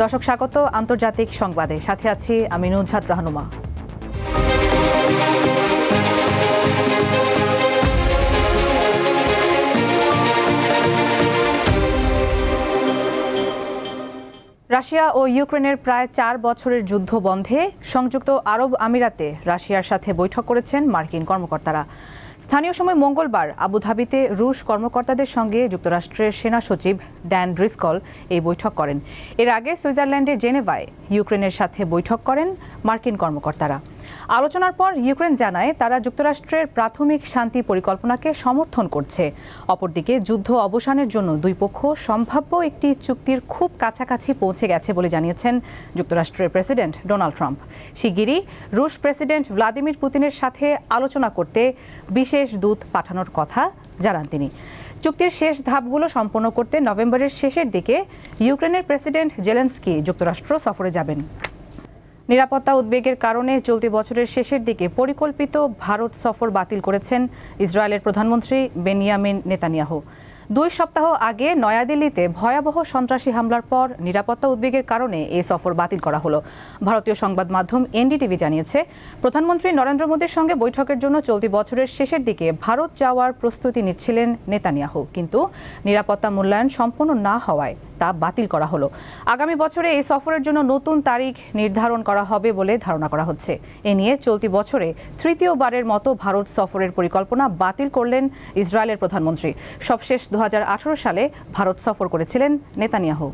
দর্শক, স্বাগত আন্তর্জাতিক সংবাদে। সাথে আছি আমি নুজহাত রাহনুমা। রাশিয়া ও ইউক্রেনের প্রায় চার বছরের যুদ্ধ বন্ধে সংযুক্ত আরব আমিরাতে রাশিয়ার সাথে বৈঠক করেছেন মার্কিন কর্মকর্তারা। স্থানীয় সময় মঙ্গলবার আবুধাবিতে রুশ কর্মকর্তাদের সঙ্গে যুক্তরাষ্ট্রের সেনা সচিব ড্যান ড্রিসকল এই বৈঠক করেন। এর আগে সুইজারল্যান্ডের জেনেভায় ইউক্রেনের সাথে বৈঠক করেন মার্কিন কর্মকর্তারা। আলোচনার পর ইউক্রেন জানায় তারা যুক্তরাষ্ট্রের প্রাথমিক শান্তি পরিকল্পনাকে সমর্থন করছে। অপরদিকে যুদ্ধ অবসানের জন্য দুই পক্ষ সম্ভাব্য একটি চুক্তির খুব কাছাকাছি পৌঁছে গেছে বলে জানিয়েছেন যুক্তরাষ্ট্রের প্রেসিডেন্ট ডোনাল্ড ট্রাম্প। শিগগিরই রুশ প্রেসিডেন্ট ভ্লাদিমির পুতিনের সাথে আলোচনা করতে বিশেষ দূত পাঠানোর কথা জানান তিনি। চুক্তির শেষ ধাপগুলো সম্পন্ন করতে নভেম্বরের শেষের দিকে ইউক্রেনের প্রেসিডেন্ট জেলেন্সকি যুক্তরাষ্ট্র সফরে যাবেন। নিরাপত্তা উদ্বেগের কারণে চলতি বছরের শেষের দিকে পরিকল্পিত ভারত সফর বাতিল করেছেন ইসরায়েলের প্রধানমন্ত্রী বেনিয়ামিন নেতানিয়াহু। দুই সপ্তাহ আগে নয়াদিল্লিতে ভয়াবহ সন্ত্রাসী হামলার পর নিরাপত্তা উদ্বেগের কারণে এই সফর বাতিল করা হলো। ভারতীয় সংবাদ মাধ্যম এনডিটিভি জানিয়েছে, প্রধানমন্ত্রী নরেন্দ্র মোদীর সঙ্গে বৈঠকের জন্য চলতি বছরের শেষের দিকে ভারত যাওয়ার প্রস্তুতি নিচ্ছিলেন নেতানিয়াহু। কিন্তু নিরাপত্তা মূল্যায়ন সম্পন্ন না হওয়ায় তা বাতিল করা হলো। আগামী বছরে এই সফরের জন্য নতুন তারিখ নির্ধারণ করা হবে বলে ধারণা করা হচ্ছে। এ নিয়ে চলতি বছরে তৃতীয়বারের মতো ভারত সফরের পরিকল্পনা বাতিল করলেন ইসরায়েলের প্রধানমন্ত্রী। সবশেষ দু হাজার আঠারো সালে ভারত সফর করেছিলেন নেতানিয়াহু।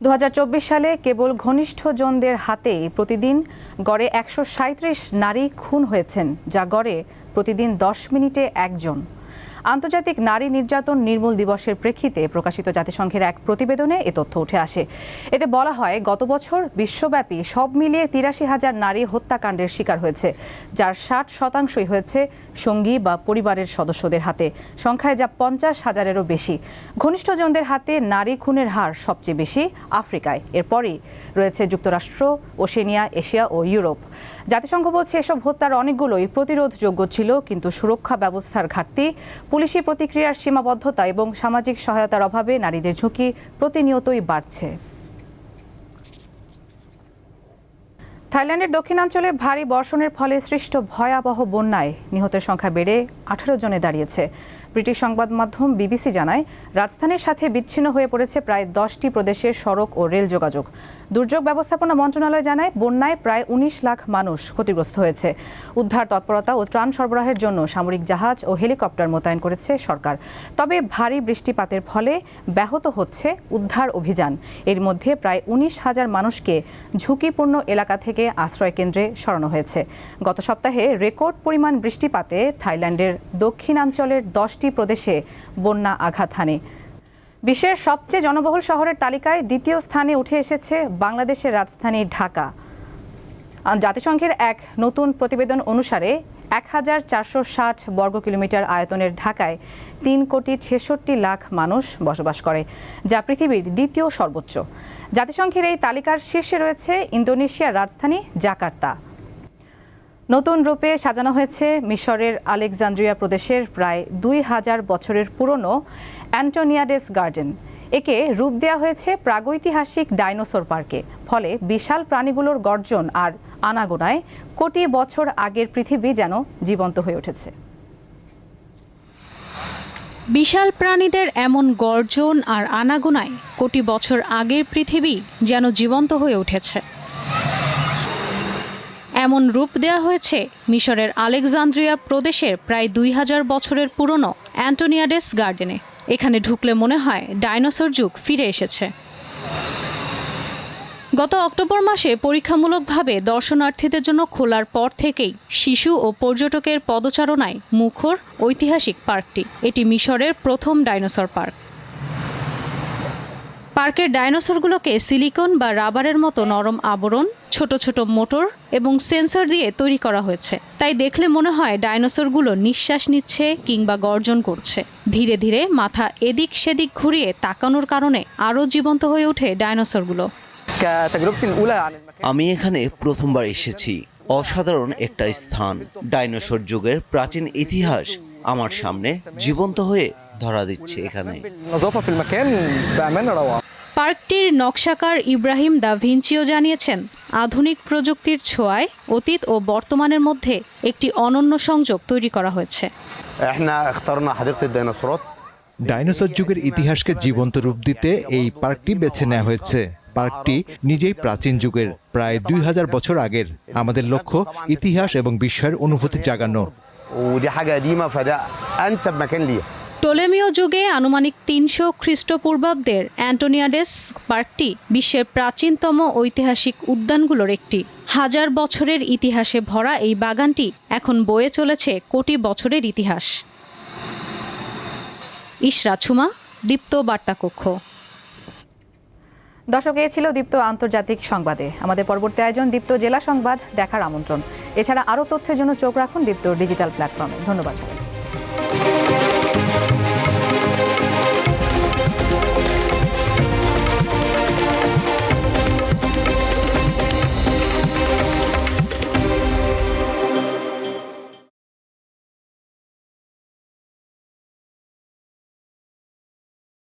দু হাজার চব্বিশ সালে কেবল ঘনিষ্ঠজনদের হাতে প্রতিদিন গড়ে একশো সাঁইত্রিশ নারী খুন হয়েছেন, যা গড়ে প্রতিদিন দশ মিনিটে একজন। আন্তর্জাতিক নারী নির্যাতন নির্মূল দিবসের প্রেক্ষিতে প্রকাশিত জাতিসংঘের এক প্রতিবেদনে এ তথ্য উঠে আসে। এতে বলা হয়, গত বছর বিশ্বব্যাপী সব মিলিয়ে তিরাশি হাজার নারী হত্যাকাণ্ডের শিকার হয়েছে, যার ষাট শতাংশই হয়েছে সঙ্গী বা পরিবারের সদস্যদের হাতে। সংখ্যায় যা পঞ্চাশ হাজারেরও বেশি। ঘনিষ্ঠজনদের হাতে নারী খুনের হার সবচেয়ে বেশি আফ্রিকায়। এরপরই রয়েছে যুক্তরাষ্ট্র, ওশেনিয়া, এশিয়া ও ইউরোপ। জাতিসংঘ বলছে, এসব হত্যার অনেকগুলোই প্রতিরোধযোগ্য ছিল, কিন্তু সুরক্ষা ব্যবস্থার ঘাটতি পুলিশি প্রতিক্রিয়ার সীমাবদ্ধতা এবং সামাজিক সহায়তার অভাবে নারীদের ঝুঁকি প্রতিনিয়তই বাড়ছে। থাইল্যান্ডের দক্ষিণাঞ্চলে ভারী বর্ষণের ফলে সৃষ্ট ভয়াবহ বন্যায় নিহতের সংখ্যা বেড়ে আঠারো জনে দাঁড়িয়েছে। ব্রিটিশ সংবাদ মাধ্যম বিবিসি জানায়, রাজধানীর সাথে বিচ্ছিন্ন হয়ে পড়েছে প্রায় দশটি প্রদেশের সড়ক ও রেল যোগাযোগ। দুর্যোগ ব্যবস্থাপনা মন্ত্রণালয় জানায়, বন্যায় প্রায় উনিশ লাখ মানুষ ক্ষতিগ্রস্ত হয়েছে। উদ্ধার, তৎপরতা ও ত্রাণ সরবরাহের জন্য সামরিক জাহাজ ও হেলিকপ্টার মোতায়েন করেছে সরকার। তবে ভারী বৃষ্টিপাতের ফলে ব্যাহত হচ্ছে উদ্ধার অভিযান। এর মধ্যে প্রায় উনিশ হাজার মানুষকে ঝুঁকিপূর্ণ এলাকা থেকে আশ্রয় কেন্দ্রে সরানো হয়েছে। গত সপ্তাহে রেকর্ড পরিমাণ বৃষ্টিপাতে থাইল্যান্ডের দক্ষিণাঞ্চলের দশটি প্রদেশে বন্যা আঘাত হানে। বিশ্বের সবচেয়ে জনবহুল শহরের তালিকায় দ্বিতীয় স্থানে উঠে এসেছে বাংলাদেশের রাজধানী ঢাকা। জাতিসংঘের এক নতুন প্রতিবেদন অনুসারে এক হাজার চারশো ষাট বর্গ কিলোমিটার আয়তনের ঢাকায় তিন কোটি ছেষট্টি লাখ মানুষ বসবাস করে, যা পৃথিবীর দ্বিতীয় সর্বোচ্চ। জাতিসংঘের এই তালিকার শীর্ষে রয়েছে ইন্দোনেশিয়ার রাজধানী জাকার্তা। নতুন রূপে সাজানো হয়েছে মিশরের আলেকজান্দ্রিয়া প্রদেশের প্রায় দুই হাজার বছরের পুরনো অ্যান্টোনিয়াডেস গার্ডেন। একে রূপ দেওয়া হয়েছে প্রাগৈতিহাসিক ডাইনোসর পার্কে, ফলে বিশাল প্রাণীগুলোর গর্জন আর আনাগোনায় কোটি বছর আগের পৃথিবী যেন জীবন্ত হয়ে উঠেছে। বিশাল প্রাণীদের এমন গর্জন আর আনাগোনায় কোটি বছর আগের পৃথিবী যেন জীবন্ত হয়ে উঠেছে। এমন রূপ দেয়া হয়েছে মিশরের আলেকজান্দ্রিয়া প্রদেশের প্রায় দুই হাজার বছরের পুরনো অ্যান্টোনিয়াডেস গার্ডেনে। এখানে ঢুকলে মনে হয় ডাইনোসর যুগ ফিরে এসেছে। গত অক্টোবর মাসে পরীক্ষামূলকভাবে দর্শনার্থীদের জন্য খোলার পর থেকেই শিশু ও পর্যটকের পদচারণায় মুখর ঐতিহাসিক পার্কটি। এটি মিশরের প্রথম ডাইনোসর পার্ক। পার্কের ডাইনোসরগুলোকে সিলিকন বা রাবারের মতো নরম আবরণ, ছোট ছোট মোটর এবং সেন্সর দিয়ে তৈরি করা হয়েছে। তাই দেখলে মনে হয় ডাইনোসরগুলো নিঃশ্বাস নিচ্ছে কিংবা গর্জন করছে। ধীরে ধীরে মাথা এদিক সেদিক ঘুরিয়ে তাকানোর কারণে আরও জীবন্ত হয়ে ওঠে ডাইনোসরগুলো। আমি এখানে প্রথমবার এসেছি। অসাধারণ একটা স্থান। ডাইনোসর যুগের প্রাচীন ইতিহাস আমার সামনে জীবন্ত হয়ে ধরা দিচ্ছে এখানে। পার্কটির নকশাকার ইব্রাহিম দা ভিঞ্চিও জানিয়েছেন আধুনিক প্রযুক্তির ছোঁয়ায় অতীত ও বর্তমানের মধ্যে একটি অনন্য সংযোগ তৈরি করা হয়েছে। ডাইনোসর যুগের ইতিহাসকে জীবন্ত রূপ দিতে এই পার্কটি বেছে নেওয়া হয়েছে। পার্কটি নিজেই প্রাচীন যুগের, প্রায় দুই হাজার বছর আগের। আমাদের লক্ষ্য ইতিহাস এবং বিশ্বের অনুভূতি জাগানো। টোলেমিও যুগে আনুমানিক তিনশো খ্রিস্টপূর্বাব্দের অ্যান্টোনিয়াডেস পার্কটি বিশ্বের প্রাচীনতম ঐতিহাসিক উদ্যানগুলোর একটি। হাজার বছরের ইতিহাসে ভরা এই বাগানটি এখন বয়ে চলেছে কোটি বছরের ইতিহাস। ইশরা ছুমা দীপ্ত বার্তাকক্ষ। দর্শক এ ছিল দীপ্ত আন্তর্জাতিক সংবাদে। আমাদের পরবর্তী আয়োজন দীপ্ত জেলা সংবাদ দেখার আমন্ত্রণ। এছাড়া আরও তথ্যের জন্য চোখ রাখুন দীপ্ত ডিজিটাল প্ল্যাটফর্মে। ধন্যবাদ সবাইকে।